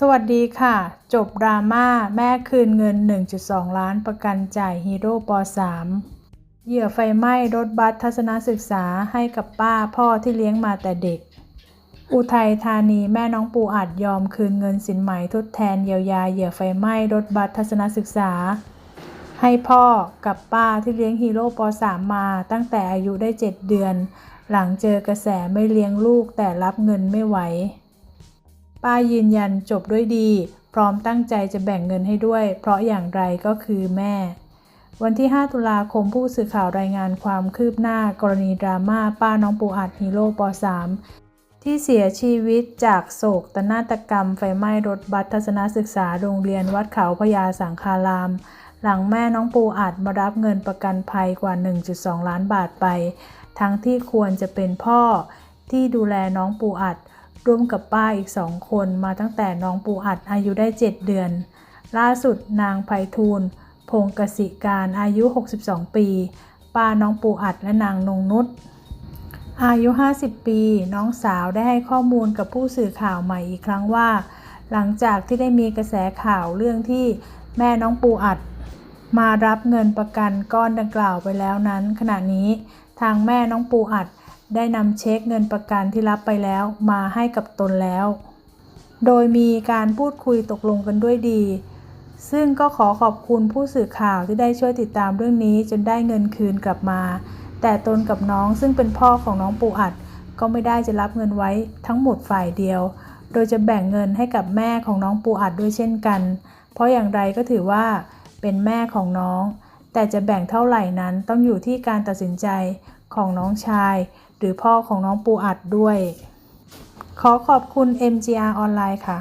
สวัสดีค่ะ จบดราม่าแม่คืนเงิน 1.2 ล้านประกันจ่ายฮีโร่ป .3 เหยื่อไฟไหม้รถบัสทัศนศึกษาให้กับป้าพ่อที่เลี้ยงมาแต่เด็ก อุทัยธานีแม่น้องปูอัดยอมคืนเงินสินไหมทดแทนเยียวยาเหยื่อไฟไหม้รถบัสทัศนศึกษา ให้พ่อกับป้าที่เลี้ยงฮีโร่ป .3 มาตั้งแต่อายุได้ 7 เดือน หลังเจอกระแสไม่เลี้ยงลูกแต่รับเงินไม่ไหว ป้ายืนยันจบด้วยดี พร้อมตั้งใจจะแบ่งเงินให้ด้วย เพราะอย่างไรก็คือแม่ วันที่ 5 ตุลาคมผู้สื่อข่าวรายงานความคืบหน้ากรณีดราม่าป้าน้องปูอัดฮีโร่ป .3 ที่เสียชีวิตจากโศกตนาฏกรรมไฟไหม้รถบัสทัศนศึกษาโรงเรียนวัดเขาพญาสังคารามหลังแม่น้องปูอัดมารับเงินประกันภัยกว่า 1.2 ล้านบาทไป ทั้งที่ควรจะเป็นพ่อที่ดูแลน้องปูอัด ร่วมกับป้าอีกสองคนมาตั้งแต่น้องปูอัดอายุได้ 7 เดือน ล่าสุดนางไพฑูรย์พงกสิการอายุ 62 ปี ป้าน้องปูอัดและนางนงนุชอายุ 50 ปี น้องสาวได้ให้ข้อมูลกับผู้สื่อข่าวใหม่อีกครั้งว่า หลังจากที่ได้มีกระแสข่าวเรื่องที่แม่น้องปูอัด มารับเงินประกันก้อนดังกล่าวไปแล้วนั้น ขณะนี้ทางแม่น้องปูอัด ได้นำเช็คเงินประกันที่รับไปแล้วมาให้กับตนแล้ว โดยมีการพูดคุยตกลงกันด้วยดี ซึ่งก็ขอขอบคุณผู้สื่อข่าวที่ได้ช่วยติดตามเรื่องนี้จนได้เงินคืนกลับมา แต่ตนกับน้องซึ่งเป็นพ่อของน้องปูอัด ก็ไม่ได้จะรับเงินไว้ทั้งหมดฝ่ายเดียว โดยจะแบ่งเงินให้กับแม่ของน้องปูอัดด้วยเช่นกัน เพราะอย่างไรก็ถือว่าเป็นแม่ของน้องแต่จะแบ่งเท่าไหร่นั้นต้องอยู่ที่การตัดสินใจ ของน้องชาย หรือพ่อของน้องปูอัดด้วย ขอขอบคุณ MGR ออนไลน์ค่ะ